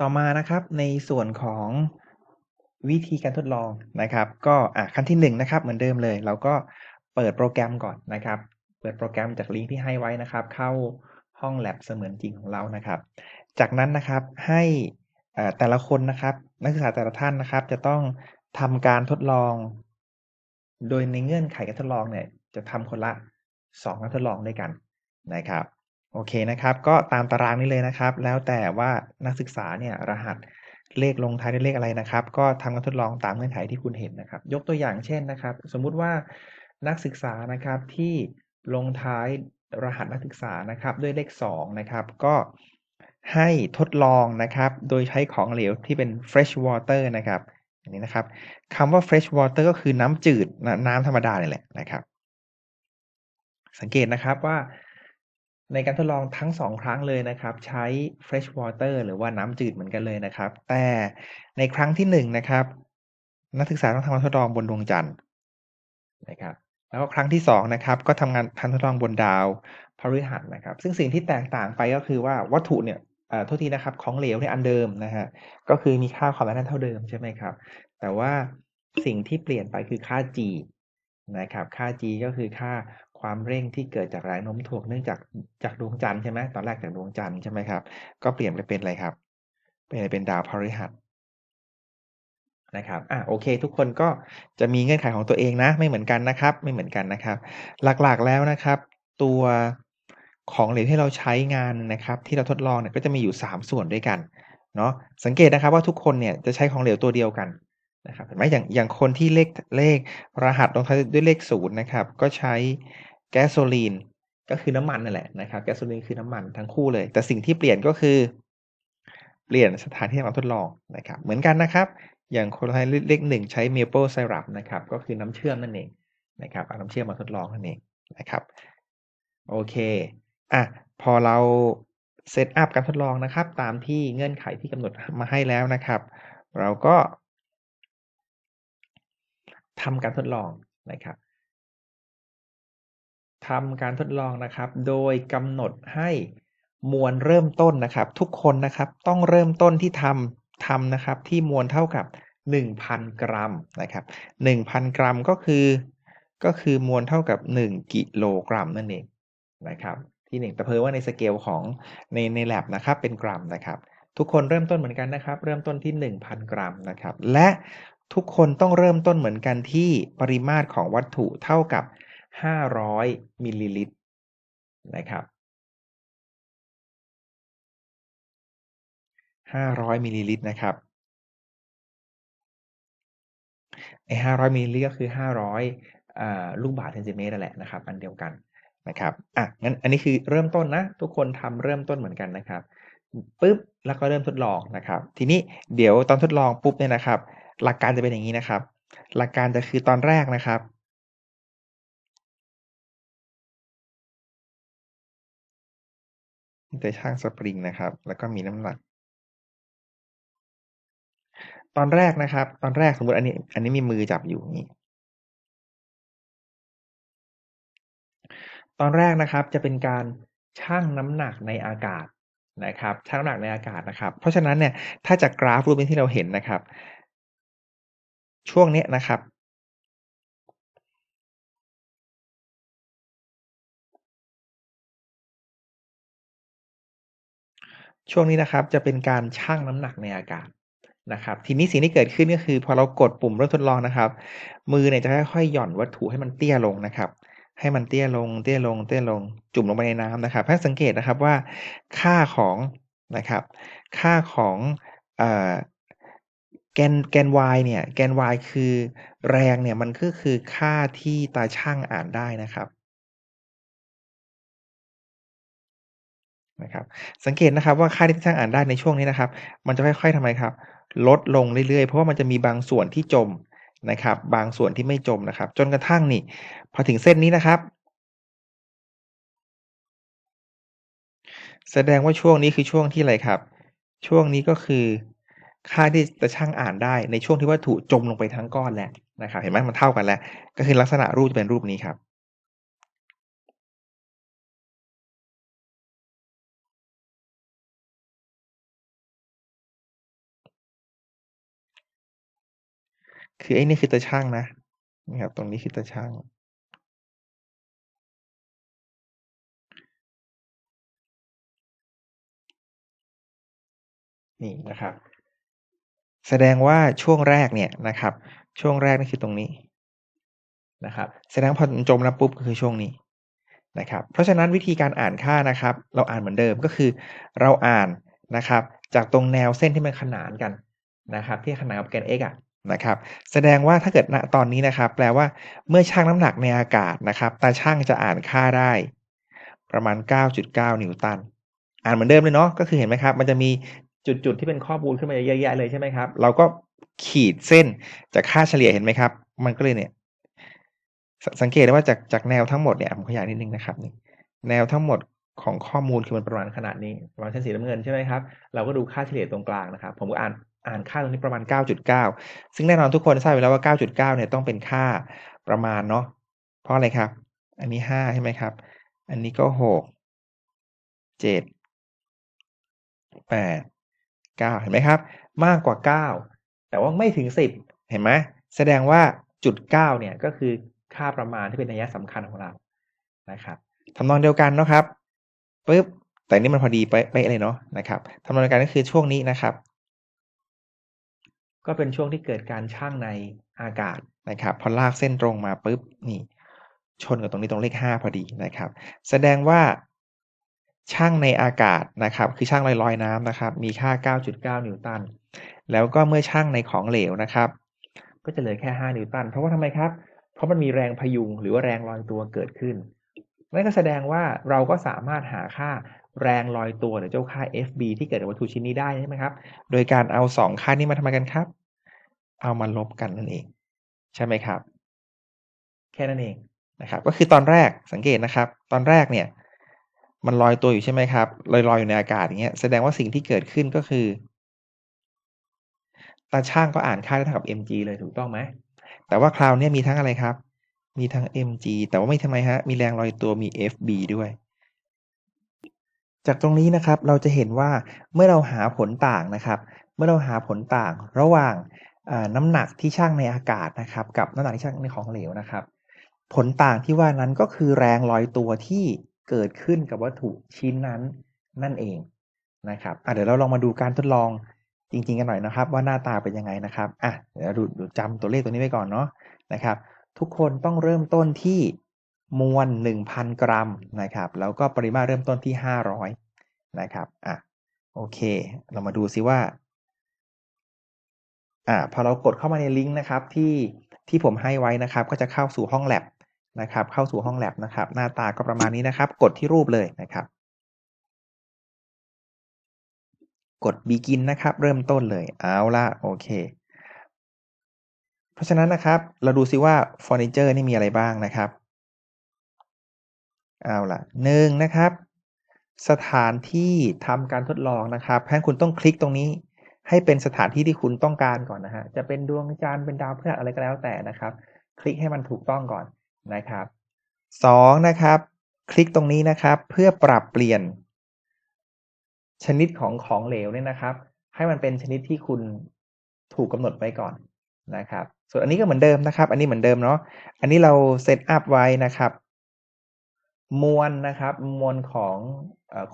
ต่อมานะครับในส่วนของวิธีการทดลองนะครับ ก็อะขั้นที่1นนะครับเหมือนเดิมเลย เราก็เปิดโปรแกรมก่อนนะครับ เปิดโปรแกรมจากลิงก์ที่ให้ไว้นะครับ เข้าห้อง lab เสมือนจริงของเรานะครับ จากนั้นนะครับให้แต่ละคนนะครับ นักศึกษาแต่ละท่านนะครับ จะต้องทำการทดลอง โดยในเงื่อนไขการทดลองเนี่ยจะทำคนละ2การทดลองด้วยกันนะครับ โอเคนะครับ ก็ตามตารางนี้เลยนะครับ แล้วแต่ว่านักศึกษาเนี่ยรหัสเลขลงท้ายด้วยเลขอะไรนะครับ ก็ทำการทดลองตามเงื่อนไขที่คุณเห็นนะครับ ยกตัวอย่างเช่นนะครับ สมมุติว่านักศึกษานะครับที่ลงท้ายรหัสนักศึกษานะครับ ด้วยเลข2นะครับ ก็ให้ทดลองนะครับ โดยใช้ของเหลวที่เป็น fresh water นะครับอันนี้นะครับคำว่า fresh water ก็คือน้ำจืดน้ำธรรมดาเนี่ยแหละนะครับ สังเกตนะครับว่า ในการทดลองทั้ง2ครั้งเลยนะครับ ใช้ fresh water หรือว่าน้ำจืดเหมือนกันเลยนะครับ แต่ในครั้งที่1นะครับ นักศึกษาต้องทำการทดลองบนดวงจันทร์นะครับ แล้วก็ครั้งที่2นะครับ ก็ทำงานทำทดลองบนดาวพฤหัสนะครับ ซึ่งสิ่งที่แตกต่างไปก็คือว่าวัตถุเนี่ยเอ่อโทษทีนะครับของเหลวในอันเดิมนะฮะก็คือมีค่าความแน่นเท่าเดิมใช่ไหมครับ แต่ว่าสิ่งที่เปลี่ยนไปคือค่า g นะครับ ค่า g ก็คือค่า ความเร่งที่เกิดจากแรงโน้มถ่วงเนื่องจากจากดวงจันทร์ใช่ไหมตอนแรกจากดวงจันทร์ใช่ไหมครับ ก็เปลี่ยนไปเป็นอะไรครับ เปลี่ยนเป็นดาวพฤหัสนะครับ อะ โอเค ทุกคนก็จะมีเงื่อนไขของตัวเองนะ ไม่เหมือนกันนะครับ ไม่เหมือนกันนะครับ หลักๆแล้วนะครับ ตัวของเหลวที่เราใช้งานนะครับ ที่เราทดลองเนี่ยก็จะมีอยู่ 3 ส่วนด้วยกัน เนาะสังเกตนะครับว่าทุกคนเนี่ยจะใช้ของเหลวตัวเดียวกันนะครับ เห็นไหมอย่างอย่างคนที่เลขเลขรหัสลงท้ายด้วยเลขศูนย์นะครับ ก็ใช้ แก๊สโซลีนก็คือน้ำมันนั่นแหละนะครับ แก๊สโซลีนคือน้ำมันทั้งคู่เลย แต่สิ่งที่เปลี่ยนก็คือ เปลี่ยนสถานที่การทดลองนะครับ เหมือนกันนะครับ อย่างคนไทยเลขหนึ่งใช้เมเปิลไซรัปนะครับ ก็คือน้ำเชื่อมนั่นเองนะครับเอาน้ำเชื่อมมาทดลองนั่นเองนะครับ โอเคอะพอเราเซตอัพการทดลองนะครับ ตามที่เงื่อนไขที่กำหนดมาให้แล้วนะครับ เราก็ทำการทดลองนะครับ ทำการทดลองนะครับ โดยกำหนดให้มวลเริ่มต้นนะครับ ทุกคนนะครับต้องเริ่มต้นที่ทำทำนะครับที่มวลเท่ากับ 1,000 กรัมนะครับ 1,000 กรัมก็คือ ก็คือมวลเท่ากับ 1 กิโลกรัมนั่นเองนะครับ ที่หนึ่งแต่เพิ่ว่าในสเกลของในในแลบนะครับเป็นกรัมนะครับ ทุกคนเริ่มต้นเหมือนกันนะครับ เริ่มต้นที่ 1,000 กรัมนะครับ และทุกคนต้องเริ่มต้นเหมือนกันที่ปริมาตรของวัตถุเท่ากับ 500มิลลิลิตรนะครับ500มิลลิลิตรนะครับไอ้500มิลลิลิตรก็คือ500ลูกบาศก์เซนติเมตรนั่นแหละนะครับ อันเดียวกันนะครับอะงั้นอันนี้คือเริ่มต้นนะ ทุกคนทำเริ่มต้นเหมือนกันนะครับปึ๊บแล้วก็เริ่มทดลองนะครับ ทีนี้เดี๋ยวตอนทดลองปุ๊บเนี่ยนะครับ หลักการจะเป็นอย่างนี้นะครับ หลักการจะคือตอนแรกนะครับ จะช่างสปริงนะครับ แล้วก็มีน้ำหนัก ตอนแรกนะครับ ตอนแรกสมมติอันนี้ อันนี้มีมือจับอยู่นี่ตอนแรกนะครับจะเป็นการชั่งน้ำหนักในอากาศนะครับชั่งน้ำหนักในอากาศนะครับ เพราะฉะนั้นเนี่ยถ้าจากกราฟรูปที่เราเห็นนะครับ ช่วงนี้นะครับ ช่วงนี้นะครับจะเป็นการชั่งน้ำหนักในอากาศนะครับ ทีนี้สิ่งที่เกิดขึ้นก็คือพอเรากดปุ่มเริ่มทดลองนะครับ มือเนี่ยจะค่อยๆหย่อนวัตถุให้มันเตี้ยลงนะครับ ให้มันเตี้ยลง เตี้ยลง เตี้ยลง จุ่มลงไปในน้ำนะครับให้สังเกตนะครับว่าค่าของนะครับ ค่าของแกนแกน y เนี่ย แกน y คือแรงเนี่ยมันก็คือค่าที่ตาช่างอ่านได้นะครับ นะครับสังเกตนะครับว่าค่าที่ช่างอ่านได้ในช่วงนี้นะครับ มันจะค่อยๆทำไมครับ ลดลงเรื่อยๆ เพราะว่ามันจะมีบางส่วนที่จมนะครับ บางส่วนที่ไม่จมนะครับ จนกระทั่งนี่ พอถึงเส้นนี้นะครับ แสดงว่าช่วงนี้คือช่วงที่อะไรครับ ช่วงนี้ก็คือ ค่าที่จะช่างอ่านได้ในช่วงที่วัตถุจมลงไปทั้งก้อนแล้วนะครับ เห็นไหมมันเท่ากันแล้ว ก็คือลักษณะรูปจะเป็นรูปนี้ครับ คือไอ้นี่คือตาช่างนะนะครับ ตรงนี้คือตาช่าง นี่นะครับ แสดงว่าช่วงแรกเนี่ยนะครับ ช่วงแรกนี่คือตรงนี้นะครับแสดงพอจมแล้วปุ๊บก็คือช่วงนี้นะครับ เพราะฉะนั้นวิธีการอ่านค่านะครับ เราอ่านเหมือนเดิมก็คือ เราอ่านนะครับ จากตรงแนวเส้นที่มันขนานกันนะครับ ที่ขนานกับแกน x อะ นะครับ แสดงว่าถ้าเกิดณตอนนี้นะครับ แปลว่าเมื่อชั่งน้ำหนักในอากาศนะครับ ตาช่างจะอ่านค่าได้ ประมาณ 9.9 นิวตัน อ่านเหมือนเดิมเลยเนาะก็คือเห็นไหมครับ มันจะมีจุดๆที่เป็นข้อมูลขึ้นมาเยอะแยะเลยใช่ไหมครับ เราก็ขีดเส้นจากค่าเฉลี่ยเห็นไหมครับ มันก็เลยเนี่ย สังเกตได้ว่าจากจากแนวทั้งหมดเนี่ยผมขยายนิดนึงนะครับนี่แนวทั้งหมดของข้อมูลคือมันประมาณขนาดนี้ประมาณเส้นสีน้ำเงินใช่ไหมครับเราก็ดูค่าเฉลี่ยตรงกลางนะครับ ผมก็อ่าน อ่านค่าตรงนี้ประมาณ 9.9 ซึ่งแน่นอนทุกคนทราบอยู่แล้วว่า 9.9 เนี่ยต้องเป็นค่าประมาณเนาะเพราะอะไรครับ อันนี้ 5 ใช่ไหมครับ อันนี้ก็ 6 7 8 9 เห็นไหมครับ มากกว่า 9 แต่ว่าไม่ถึง 10 เห็นไหมแสดงว่าจุด 9 เนี่ยก็คือค่าประมาณที่เป็นนัยสำคัญของเรานะครับทำนองเดียวกันนะครับปึ๊บแต่นี่มันพอดีเป๊ะเลยเนาะนะครับทำนองเดียวกันก็คือช่วงนี้นะครับ ก็เป็นช่วงที่เกิดการช่างในอากาศนะครับ พอลากเส้นตรงมาปุ๊บนี่ชนกับตรงนี้ตรงเลข 5 พอดีนะครับ แสดงว่าช่างในอากาศนะครับ คือช่างลอยลอยน้ำนะครับ มีค่า 9.9 นิวตัน แล้วก็เมื่อช่างในของเหลวนะครับ ก็จะเหลือแค่ 5 นิวตัน เพราะว่าทำไมครับ เพราะมันมีแรงพยุงหรือว่าแรงลอยตัวเกิดขึ้นนั่นก็แสดงว่าเราก็สามารถหาค่า แรงลอยตัวหรือเจ้าค่า FB ที่เกิดจากวัตถุชิ้นนี้ได้ใช่ไหมครับ โดยการเอา 2 ค่านี้มาทำไมกันครับ เอามาลบกันนั่นเอง ใช่ไหมครับ แค่นั้นเองนะครับ ก็คือตอนแรกสังเกตนะครับ ตอนแรกเนี่ย มันลอยตัวอยู่ใช่ไหมครับลอยลอยอยู่ในอากาศอย่างเงี้ยแสดงว่าสิ่งที่เกิดขึ้นก็คือตาช่างก็อ่านค่าได้เท่ากับ mg เลยถูกต้องไหมแต่ว่าคราวนี้มีทั้งอะไรครับ มีทั้ง mg แต่ว่าไม่ทำไมฮะ มีแรงลอยตัวมี fb ด้วย จากตรงนี้นะครับเราจะเห็นว่าเมื่อเราหาผลต่างนะครับ เมื่อเราหาผลต่างระหว่างน้ำหนักที่ช่างในอากาศนะครับ กับน้ำหนักที่ช่างในของเหลวนะครับ ผลต่างที่ว่านั้นก็คือแรงลอยตัวที่เกิดขึ้นกับวัตถุชิ้นนั้นนั่นเองนะครับเดี๋ยวเราลองมาดูการทดลองจริงๆกันหน่อยนะครับ ว่าหน้าตาเป็นยังไงนะครับอะเดี๋ยวดูจำตัวเลขตัวนี้ไว้ก่อนเนาะนะครับ ทุกคนต้องเริ่มต้นที่ มวล 1,000 กรัมนะครับแล้วก็ปริมาตรเริ่มต้นที่ 500 นะครับอะโอเค เรามาดูซิว่าอ่าพอเรากดเข้ามาในลิงก์นะครับที่ที่ผมให้ไว้นะครับ ก็จะเข้าสู่ห้องแลบนะครับ เข้าสู่ห้องแลบนะครับ หน้าตาก็ประมาณนี้นะครับ กดที่รูปเลยนะครับ กด begin นะครับ เริ่มต้นเลยเอาละโอเค เพราะฉะนั้นนะครับ เราดูซิว่าเฟอร์นิเจอร์นี่มีอะไรบ้างนะครับ เอาละหนึ่งนะครับ สถานที่ทำการทดลองนะครับให้คุณต้องคลิกตรงนี้ ให้เป็นสถานที่ที่คุณต้องการก่อนนะฮะจะเป็นดวงจันทร์เป็นดาวพฤหัสอะไรก็แล้วแต่นะครับ คลิกให้มันถูกต้องก่อนนะครับสองนะครับ คลิกตรงนี้นะครับ เพื่อปรับเปลี่ยน ชนิดของของเหลวเนี่ยนะครับ ให้มันเป็นชนิดที่คุณถูกกำหนดไว้ก่อนนะครับ ส่วนอันนี้ก็เหมือนเดิมนะครับ อันนี้เหมือนเดิมเนาะอันนี้เราเซตอัพไว้นะครับ มวลนะครับ มวลของ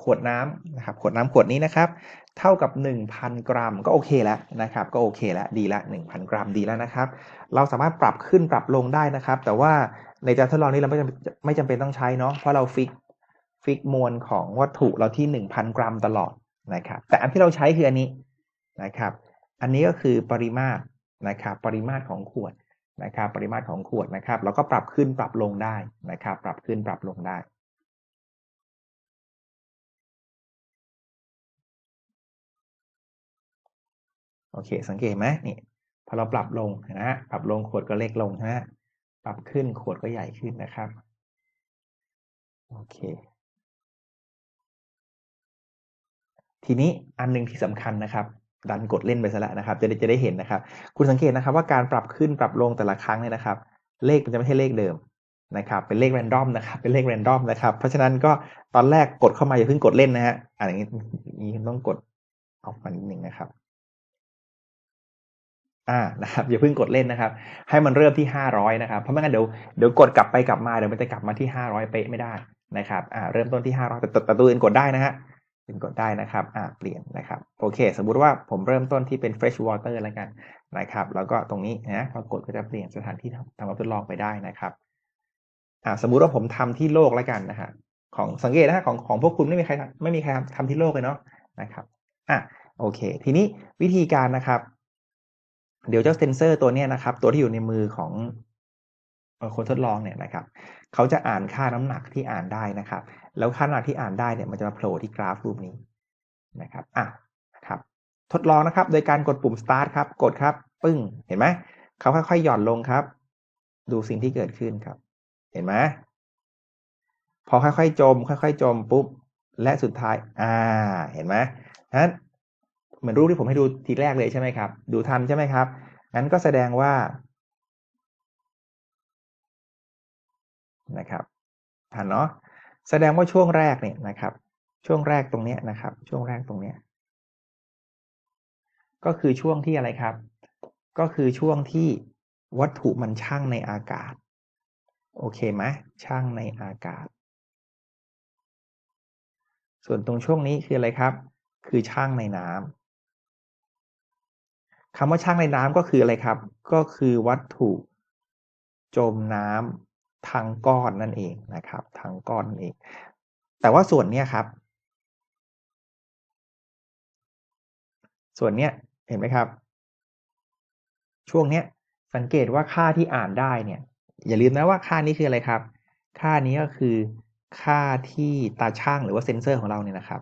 ขวดน้ำนะครับ ขวดน้ำขวดนี้นะครับ เท่ากับ 1,000 กรัม ก็โอเคแล้วนะครับ ก็โอเคแล้วดีละ 1,000 กรัมดีแล้วนะครับ เราสามารถปรับขึ้นปรับลงได้นะครับ แต่ว่าในการทดลองนี้เราไม่จำไม่จำเป็นต้องใช้เนาะเพราะเราฟิกฟิกมวลของวัตถุเราที่ 1,000 กรัมตลอดนะครับ แต่อันที่เราใช้คืออันนี้นะครับ อันนี้ก็คือปริมาตรนะครับ ปริมาตรของขวด นะครับปริมาตรของขวดนะครับเราก็ปรับขึ้นปรับลงได้นะครับ ปรับขึ้นปรับลงได้โอเค สังเกตไหมนี่พอเราปรับลงนะฮะปรับลงขวดก็เล็กลงนะฮะปรับขึ้นขวดก็ใหญ่ขึ้นนะครับโอเค ทีนี้อันนึงที่สำคัญนะครับ ดันกดเล่นไปซะแล้วนะครับ จะได้จะได้เห็นนะครับ คุณสังเกตนะครับว่าการปรับขึ้นปรับลงแต่ละครั้งเนี่ยนะครับ เลขมันจะไม่ใช่เลขเดิมนะครับ เป็นเลขแรนดอมนะครับ เป็นเลขแรนดอมนะครับ เพราะฉะนั้นก็ตอนแรกกดเข้ามาอย่าเพิ่งกดเล่นนะฮะอันนี้นี้ต้องกดออกมานิดหนึ่งนะครับ อ่า นะครับ อย่าเพิ่งกดเล่นนะครับ ให้มันเริ่มที่ห้าร้อยนะครับ เพราะไม่งั้นเดี๋ยวเดี๋ยวกดกลับไปกลับมาเดี๋ยวมันจะกลับมาที่ห้าร้อยเป๊ะไม่ได้นะครับ อ่า เริ่มต้นที่ห้าร้อยแต่แต่ตัวอื่นกดได้นะฮะ อื่นกดได้นะครับอ่าเปลี่ยนนะครับโอเค สมมุติว่าผมเริ่มต้นที่เป็น fresh water แล้วกันนะครับ แล้วก็ตรงนี้นะพอกดก็จะเปลี่ยนสถานที่ทำการทดลองไปได้นะครับอ่าสมมุติว่าผมทำที่โลกแล้วกันนะฮะของสังเกตนะฮะของของพวกคุณไม่มีใครไม่มีใครทำที่โลกเลยเนาะนะครับอะโอเค ทีนี้วิธีการนะครับ เดี๋ยวเจ้าเซนเซอร์ตัวนี้นะครับ ตัวที่อยู่ในมือของคนทดลองเนี่ยนะครับ เขาจะอ่านค่าน้ำหนักที่อ่านได้นะครับ แล้วค่าน้ำหนักที่อ่านได้เนี่ยมันจะมาโผล่ที่กราฟรูปนี้นะครับอะครับ ทดลองนะครับโดยการกดปุ่ม start ครับ กดครับ ปึ้ง เห็นไหมเขาค่อยๆหย่อนลงครับ ดูสิ่งที่เกิดขึ้นครับ เห็นไหมพอค่อยๆจม ค่อย ๆ จมปุ๊บและสุดท้าย อ่า เห็นไหมนั้นเหมือนรูปที่ผมให้ดูทีแรกเลยใช่ไหมครับ ดูทันใช่ไหมครับ งั้นก็แสดงว่า นะครับทันเนาะแสดงว่าช่วงแรกเนี่ยนะครับ ช่วงแรกตรงนี้นะครับ ช่วงแรกตรงนี้ก็คือช่วงที่อะไรครับ ก็คือช่วงที่วัตถุมันช่างในอากาศ โอเคไหมช่างในอากาศ ส่วนตรงช่วงนี้คืออะไรครับ คือช่างในน้ำคำว่าช่างในน้ำก็คืออะไรครับ ก็คือวัตถุจมน้ำ ทั้งก้อนนั่นเองนะครับทั้งก้อนนั่นเอง แต่ว่าส่วนเนี้ยครับ ส่วนเนี้ยเห็นไหมครับ ช่วงเนี้ยสังเกตว่าค่าที่อ่านได้เนี่ย อย่าลืมนะว่าค่านี้คืออะไรครับ ค่านี้ก็คือค่าที่ตาช่างหรือว่าเซนเซอร์ของเราเนี่ยนะครับ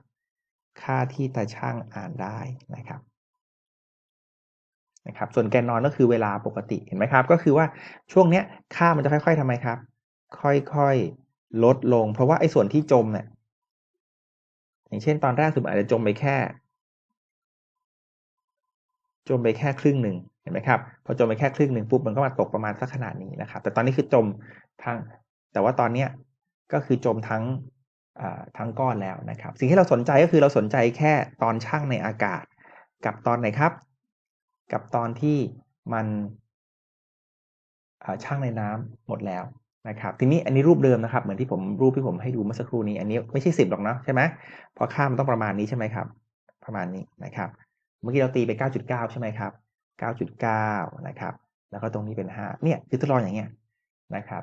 ค่าที่ตาช่างอ่านได้นะครับนะครับ ส่วนแกนนอนก็คือเวลาปกติเห็นไหมครับ ก็คือว่าช่วงเนี้ยค่ามันจะค่อย ๆทำไมครับ ค่อยๆ ลดลง เพราะว่าไอ้ส่วนที่จมเนี่ยอย่างเช่นตอนแรกสุดอาจจะจมไปแค่ จมไปแค่ครึ่งหนึ่งเห็นไหมครับ พอจมไปแค่ครึ่งหนึ่งปุ๊บมันก็มาตกประมาณสักขนาดนี้นะครับ แต่ตอนนี้คือจมทั้ง แต่ว่าตอนเนี้ยก็คือจมทั้งทั้งก้อนแล้วนะครับ สิ่งที่เราสนใจก็คือเราสนใจแค่ตอนช่างในอากาศ กับตอนไหนครับ กับตอนที่มันช่างในน้ำหมดแล้ว นะครับทีนี้อันนี้รูปเดิมนะครับเหมือนที่ผมรูปที่ผมให้ดูเมื่อสักครู่นี้อันนี้ไม่ใช่สิบหรอกเนาะใช่ไหมพอค่ามันต้องประมาณนี้ใช่ไหมครับ ประมาณนี้นะครับ เมื่อกี้เราตีไปเก้าจุดเก้าใช่ไหมครับเก้าจุดเก้านะครับ แล้วก็ตรงนี้เป็นห้าเนี่ยคือทดลองอย่างเงี้ยนะครับ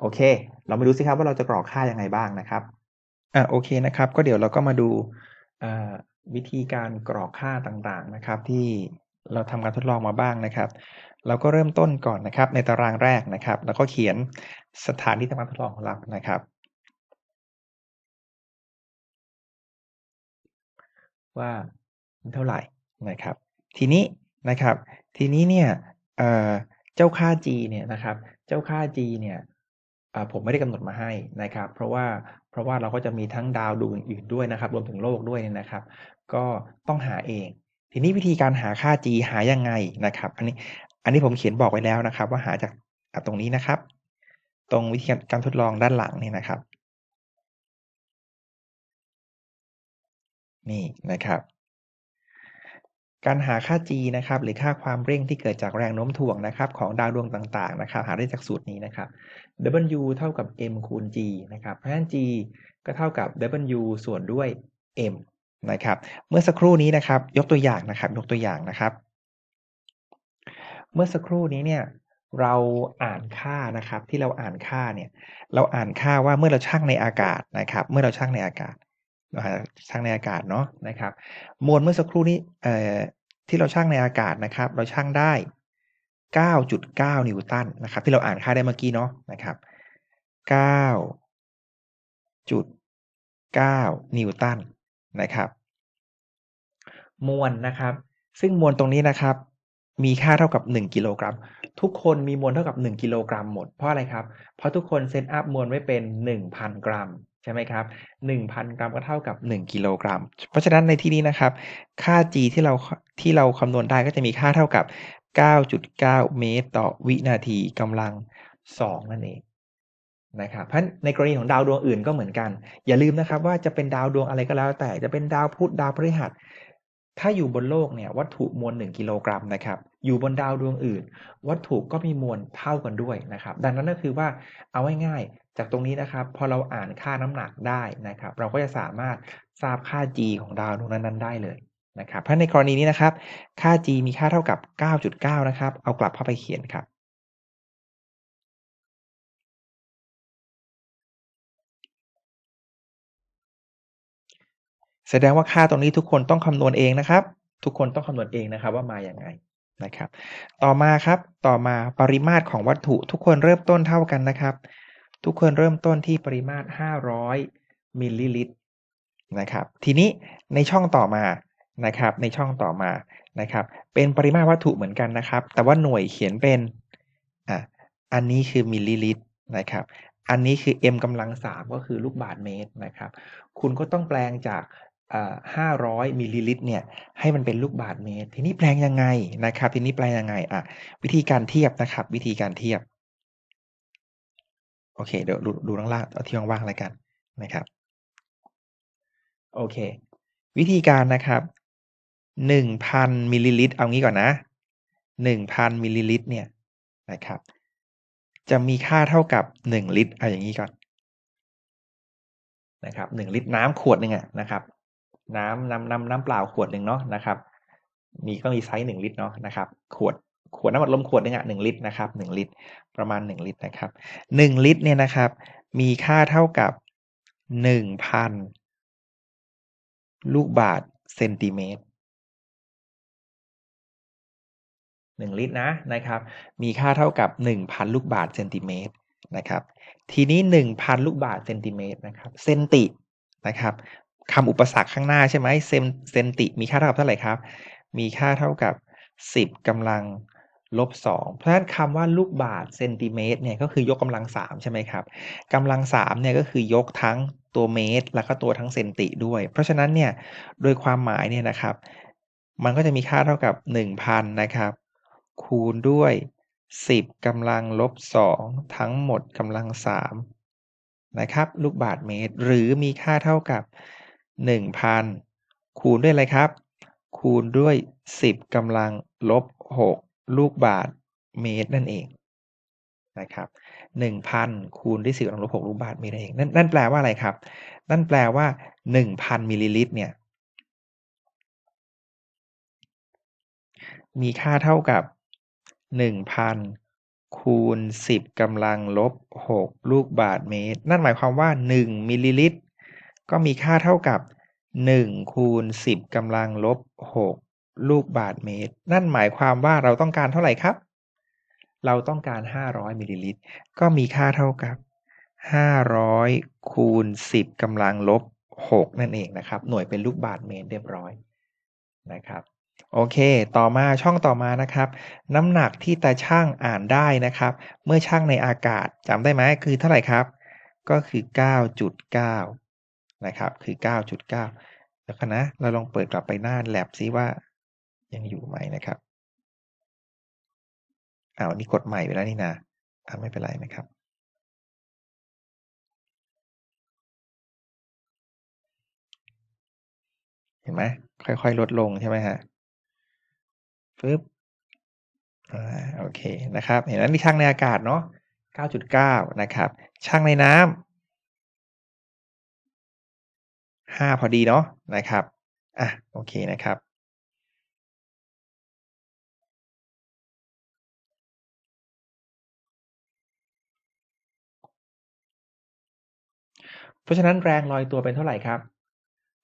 โอเค เรามาดูสิครับว่าเราจะกรอกค่ายังไงบ้างนะครับอ่าโอเคนะครับ ก็เดี๋ยวเราก็มาดูวิธีการกรอกค่าต่างๆนะครับ ที่เราทำการทดลองมาบ้างนะครับ เราก็เริ่มต้นก่อนนะครับ ในตารางแรกนะครับ แล้วก็เขียนสถานที่ทำการทดลองของเรานะครับ ว่าเท่าไหร่นะครับ ทีนี้นะครับ ทีนี้เนี่ยเจ้าค่า g เนี่ยนะครับ เจ้าค่า g เนี่ยผมไม่ได้กำหนดมาให้นะครับ เพราะว่าเพราะว่าเราก็จะมีทั้งดาวดวงอื่นๆด้วยนะครับ รวมถึงโลกด้วยนะครับ ก็ต้องหาเอง ทีนี้วิธีการหาค่า g หายังไงนะครับ อันนี้ อันนี้ผมเขียนบอกไว้แล้วนะครับ ว่าหาจากตรงนี้นะครับ ตรงวิธีการทดลองด้านหลังนี่นะครับ นี่นะครับ การหาค่า g นะครับ หรือค่าความเร่งที่เกิดจากแรงโน้มถ่วงนะครับ ของดาวดวงต่างๆนะครับ หาได้จากสูตรนี้นะครับ W เท่ากับ m คูณ g นะครับ เพราะฉะนั้น g ก็เท่ากับ W ส่วนด้วย m นะครับ เมื่อสักครู่นี้นะครับ ยกตัวอย่างนะครับ ยกตัวอย่างนะครับ เมื่อสักครู่นี้เนี่ยเราอ่านค่านะครับ ที่เราอ่านค่าเนี่ย เราอ่านค่าว่าเมื่อเราชั่งในอากาศนะครับ เมื่อเราชั่งในอากาศชั่งในอากาศเนาะนะครับ มวลเมื่อสักครู่นี้เอ่อที่เราชั่งในอากาศนะครับ เราชั่งได้ 9.9 นิวตันนะครับ ที่เราอ่านค่าได้เมื่อกี้เนาะนะครับ9.9 นิวตันนะครับ มวลนะครับ ซึ่งมวลตรงนี้นะครับ มีค่าเท่ากับ 1 กิโลกรัม ทุกคนมีมวลเท่ากับ 1 กิโลกรัมหมด เพราะอะไรครับ เพราะทุกคนเซตอัพมวลไว้เป็น 1,000 กรัมใช่ไหมครับ 1,000 กรัมก็เท่ากับ 1 กิโลกรัม เพราะฉะนั้นในที่นี้นะครับ ค่า g ที่เราที่เราคำนวณได้ก็จะมีค่าเท่ากับ 9.9 เมตร ต่อวินาทีกำลัง 2 นั่นเองนะครับเพราะในกรณีของดาวดวงอื่นก็เหมือนกัน อย่าลืมนะครับว่าจะเป็นดาวดวงอะไรก็แล้ว แต่จะเป็นดาวพุธดาวพฤหัส ถ้าอยู่บนโลกเนี่ยวัตถุมวล 1 กิโลกรัมนะครับ อยู่บนดาวดวงอื่น วัตถุก็มีมวลเท่ากันด้วยนะครับ ดังนั้นก็คือว่าเอาง่ายๆจากตรงนี้นะครับ พอเราอ่านค่าน้ำหนักได้นะครับ เราก็จะสามารถทราบค่า g ของดาวดวงนั้นๆได้เลยนะครับเพราะในกรณีนี้นะครับ ค่า g มีค่าเท่ากับ 9.9 นะครับ เอากลับเข้าไปเขียนครับ แสดงว่าค่าตรงนี้ทุกคนต้องคำนวณเองนะครับ ทุกคนต้องคำนวณเองนะครับว่ามาอย่างไงนะครับ ต่อมาครับ ต่อมาปริมาตรของวัตถุทุกคนเริ่มต้นเท่ากันนะครับ ทุกคนเริ่มต้นที่ปริมาตร 500 มิลลิลิตรนะครับ ทีนี้ในช่องต่อมานะครับ ในช่องต่อมานะครับ เป็นปริมาตรวัตถุเหมือนกันนะครับ แต่ว่าหน่วยเขียนเป็นอะอันนี้คือมิลลิลิตรนะครับ อันนี้คือ m กำลังสามก็คือลูกบาศก์เมตรนะครับ คุณก็ต้องแปลงจาก ห้าร้อยมิลลิลิตรเนี่ยให้มันเป็นลูกบาศก์เมตร ทีนี้แปลงยังไงนะครับ ทีนี้แปลงยังไงอะวิธีการเทียบนะครับ วิธีการเทียบ โอเค เดี๋ยวดูดูข้างล่างเอาที่ว่างๆอะไรกันนะครับโอเค วิธีการนะครับหนึ่งพันมิลลิลิตรเอางี้ก่อนนะหนึ่งพันมิลลิลิตรเนี่ยนะครับ จะมีค่าเท่ากับหนึ่งลิตรเอาอย่างนี้ก่อนนะครับหนึ่งลิตรน้ำขวดหนึ่งอะนะครับ น้ำน้ำน้ำน้ำเปล่าขวดหนึ่งเนาะนะครับ มีก็มีไซส์หนึ่งลิตรเนาะนะครับ ขวดขวดน้ำอัดลมขวดหนึ่งอะหนึ่งลิตรนะครับหนึ่งลิตร ประมาณหนึ่งลิตรนะครับหนึ่งลิตรเนี่ยนะครับ มีค่าเท่ากับหนึ่งพันลูกบาศก์เซนติเมตรหนึ่งลิตรนะนะครับ มีค่าเท่ากับหนึ่งพันลูกบาศก์เซนติเมตรนะครับ ทีนี้หนึ่งพันลูกบาศก์เซนติเมตรนะครับ เซนตินะครับ คำอุปสรรคข้างหน้าใช่ไหมเซนเซนติมีค่าเท่ากับเท่าไหร่ครับ มีค่าเท่ากับสิบกำลังลบสองเพราะฉะนั้นคำว่าลูกบาศก์เซนติเมตรเนี่ยก็คือยกกำลังสามใช่ไหมครับกำลังสามเนี่ยก็คือยกทั้งตัวเมตร แล้วก็ตัวทั้งเซนติด้วย เพราะฉะนั้นเนี่ยโดยความหมายเนี่ยนะครับ มันก็จะมีค่าเท่ากับหนึ่งพันนะครับ คูณด้วยสิบกำลังลบสองทั้งหมดกำลังสามนะครับลูกบาศก์เมตร หรือมีค่าเท่ากับ หนึ่งพันคูณด้วยอะไรครับ คูณด้วยสิบกำลังลบหกลูกบาศก์เมตรนั่นเองนะครับหนึ่งพันคูณด้วยสิบกำลังลบหกลูกบาศก์เมตรนั่นเอง นั่นนั่นแปลว่าอะไรครับ นั่นแปลว่าหนึ่งพันมิลลิลิตรเนี่ยมีค่าเท่ากับหนึ่งพันคูณสิบกำลังลบหกลูกบาศก์เมตร นั่นหมายความว่าหนึ่งมิลลิลิตร ก็มีค่าเท่ากับหนึ่งคูณสิบกำลังลบหกลูกบาศก์เมตร นั่นหมายความว่าเราต้องการเท่าไหร่ครับ เราต้องการห้าร้อยมิลลิลิตร ก็มีค่าเท่ากับห้าร้อยคูณสิบกำลังลบหกนั่นเองนะครับ หน่วยเป็นลูกบาศก์เมตรเรียบร้อยนะครับโอเค ต่อมาช่องต่อมานะครับ น้ำหนักที่ตาช่างอ่านได้นะครับ เมื่อช่างในอากาศจำได้ไหมคือเท่าไหร่ครับ ก็คือ 9.9 นะครับ คือ 9.9 แล้วกันนะ เราลองเปิดกลับไปหน้าแลบซิว่ายังอยู่ไหมนะครับอ้าวนี่กดใหม่ไปแล้วนี่นะอ่าไม่เป็นไรนะครับ เห็นไหมค่อยๆ ลดลงใช่ไหมฮะปึ๊บอ่าโอเคนะครับ เห็นไหมนี่ช่างในอากาศเนาะ9.9 นะครับ ช่างในน้ำ 5พอดีเนาะนะครับอะโอเคนะครับเพราะฉะนั้นแรงลอยตัวเป็นเท่าไหร่ครับ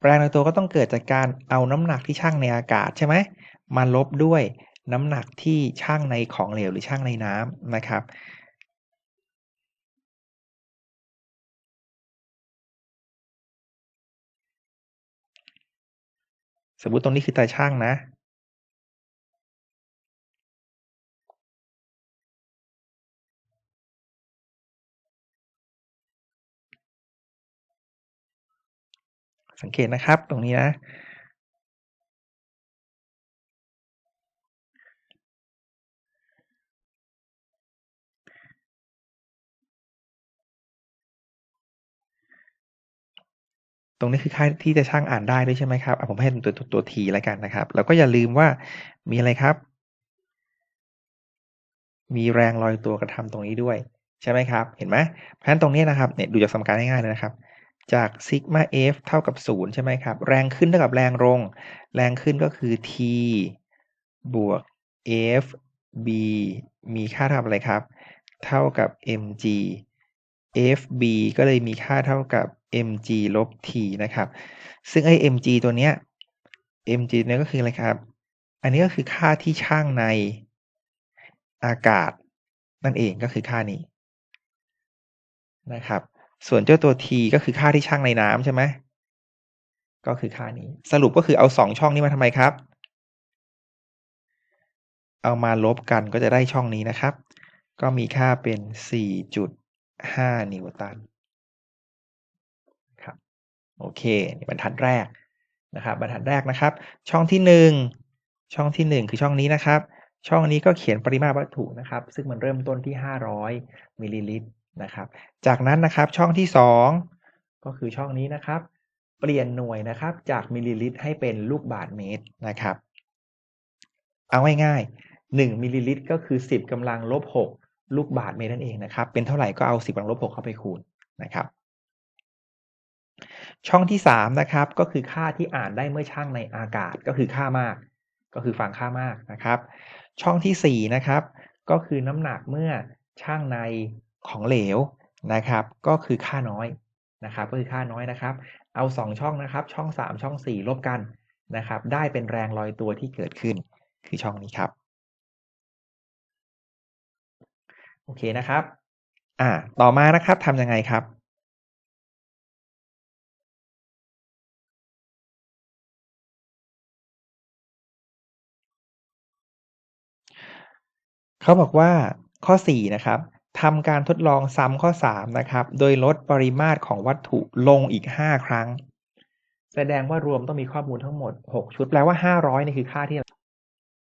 แรงลอยตัวก็ต้องเกิดจากการเอาน้ำหนักที่ชั่งในอากาศใช่ไหมมาลบด้วยน้ำหนักที่ชั่งในของเหลวหรือชั่งในน้ำนะครับ สมมติตรงนี้คือตาช่างนะ สังเกตนะครับตรงนี้นะ ตรงนี้คือค่าที่จะช่างอ่านได้ด้วยใช่ไหมครับผมให้ตัวตัวตัว t แล้วกันนะครับ แล้วก็อย่าลืมว่ามีอะไรครับ มีแรงลอยตัวกระทำตรงนี้ด้วย ใช่ไหมครับ เห็นไหมเพราะฉะนั้นตรงนี้นะครับเนี่ยดูจากสมการง่ายๆเลยนะครับ จากซิกมา f เท่ากับ0ใช่ไหมครับ แรงขึ้นเท่ากับแรงลง แรงขึ้นก็คือ t บวก f b มีค่าเท่ากับอะไรครับ เท่ากับ mg fb ก็เลยมีค่าเท่ากับ mg ลบ t นะครับ ซึ่งไอ้ mg ตัวเนี้ย mg เนี่ยก็คืออะไรครับ อันนี้ก็คือค่าที่ช่างในอากาศ นั่นเองก็คือค่านี้นะครับ ส่วนเจ้าตัว t ก็คือค่าที่ช่างในน้ำใช่ไหมก็คือค่านี้ สรุปก็คือเอาสองช่องนี้มาทำไมครับ เอามาลบกันก็จะได้ช่องนี้นะครับ ก็มีค่าเป็น 4.5นิวตันครับโอเคบรรทัดแรกนะครับบรรทัดแรกนะครับ ช่องที่หนึ่งช่องที่หนึ่งคือช่องนี้นะครับ ช่องนี้ก็เขียนปริมาตรวัตถุนะครับ ซึ่งมันเริ่มต้นที่500มิลลิลิตรนะครับ จากนั้นนะครับช่องที่สองก็คือช่องนี้นะครับ เปลี่ยนหน่วยนะครับ จากมิลลิลิตรให้เป็นลูกบาศก์เมตรนะครับ เอาง่ายๆ1มิลลิลิตรก็คือ 10กำลังลบ6 ลูกบาศก์เมตรนั่นเองนะครับ เป็นเท่าไหร่ก็เอา 10กำลังลบ6เข้าไปคูณนะครับ ช่องที่3นะครับ ก็คือค่าที่อ่านได้เมื่อช่างในอากาศก็คือค่ามาก ก็คือฟังค่ามากนะครับ ช่องที่4นะครับ ก็คือน้ำหนักเมื่อช่างในของเหลวนะครับ ก็คือค่าน้อยนะครับ ก็คือค่าน้อยนะครับ เอา 2 ช่องนะครับ ช่อง 3 ช่อง 4 ลบกันนะครับ ได้เป็นแรงลอยตัวที่เกิดขึ้น คือช่องนี้ครับ อเคนะครับ อ่า ต่อมานะครับทำยังไงครับเขาบอกว่าข้อ 4 นะครับทำการทดลองซ้ำข้อ 3 นะครับ โดยลดปริมาตรของวัตถุลงอีก 5 ครั้ง แสดงว่ารวมต้องมีข้อมูลทั้งหมด 6 ชุด แปลว่า 500นี่คือค่าที่